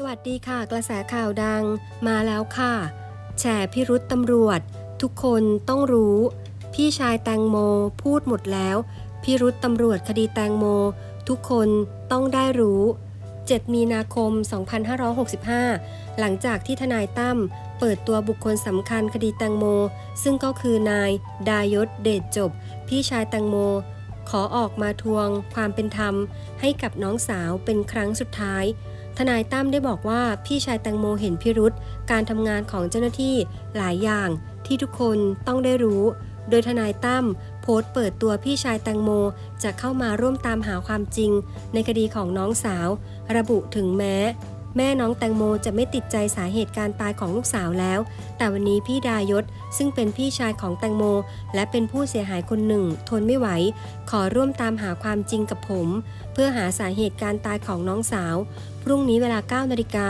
สวัสดีค่ะ กระแสข่าวดังมาแล้วค่ะ แฉพิรุษตำรวจ ทุกคนต้องรู้ พี่ชายแตงโมพูดหมดแล้ว พิรุษตำรวจคดีแตงโม ทุกคนต้องได้รู้ 7 มีนาคม 2565 หลังจากที่ทนายตั้มเปิดตัวบุคคลสำคัญคดีแตงโม ซึ่งก็คือนาย ดายศเดชจบ พี่ชายแตงโม ขอออกมาทวงความเป็นธรรม ให้กับน้องสาวเป็นครั้งสุดท้าย ทนายตั้มได้บอกว่าพี่ชายแตงโมเห็นพิรุษการทำงานของเจ้าหน้าที่หลายอย่างที่ทุกคนต้องได้รู้ โดยทนายตั้มโพสต์เปิดตัวพี่ชายแตงโมจะเข้ามาร่วมตามหาความจริง ในคดีของน้องสาว ระบุถึงแม้ แม่น้องแตงโมจะไม่ติดใจสาเหตุการตายของลูกสาวแล้ว แต่วันนี้พี่ดายศ ซึ่งเป็นพี่ชายของแตงโม และเป็นผู้เสียหายคนหนึ่ง ทนไม่ไหว ขอร่วมตามหาความจริงกับผม เพื่อหาสาเหตุการตายของน้องสาว พรุ่งนี้เวลา9นาฬิกา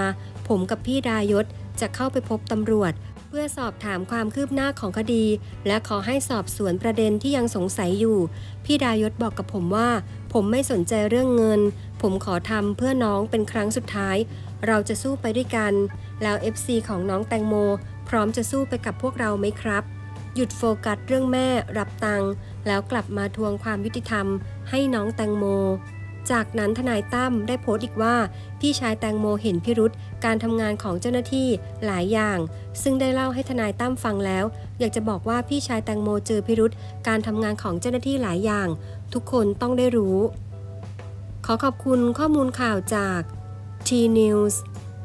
ผมกับพี่ดายศจะเข้าไปพบตำรวจ เพื่อสอบถามความคืบหน้าของคดี และขอให้สอบสวนประเด็นที่ยังสงสัยอยู่ พี่ดายศบอกกับผมว่า ผมไม่สนใจเรื่องเงิน ผมขอทำเพื่อน้องเป็นครั้งสุดท้าย เราจะสู้ไปด้วยกัน แล้ว FC ของน้องแตงโม พร้อมจะสู้ไปกับพวกเราไหมครับ หยุดโฟกัสเรื่องแม่รับตังค์แล้วกลับมาทวงความยุติธรรม ให้น้องแตงโม จากนั้นทนายตั้มได้โพสต์อีกว่า พี่ชายแตงโมเห็นพิรุษการทำงานของเจ้าหน้าที่หลายอย่าง ซึ่งได้เล่าให้ทนายตั้มฟังแล้ว อยากจะบอกว่าพี่ชายแตงโมเจอพิรุษการทำงานของเจ้าหน้าที่หลายอย่าง ทุกคนต้องได้รู้ ขอขอบคุณข้อมูลข่าวจาก T News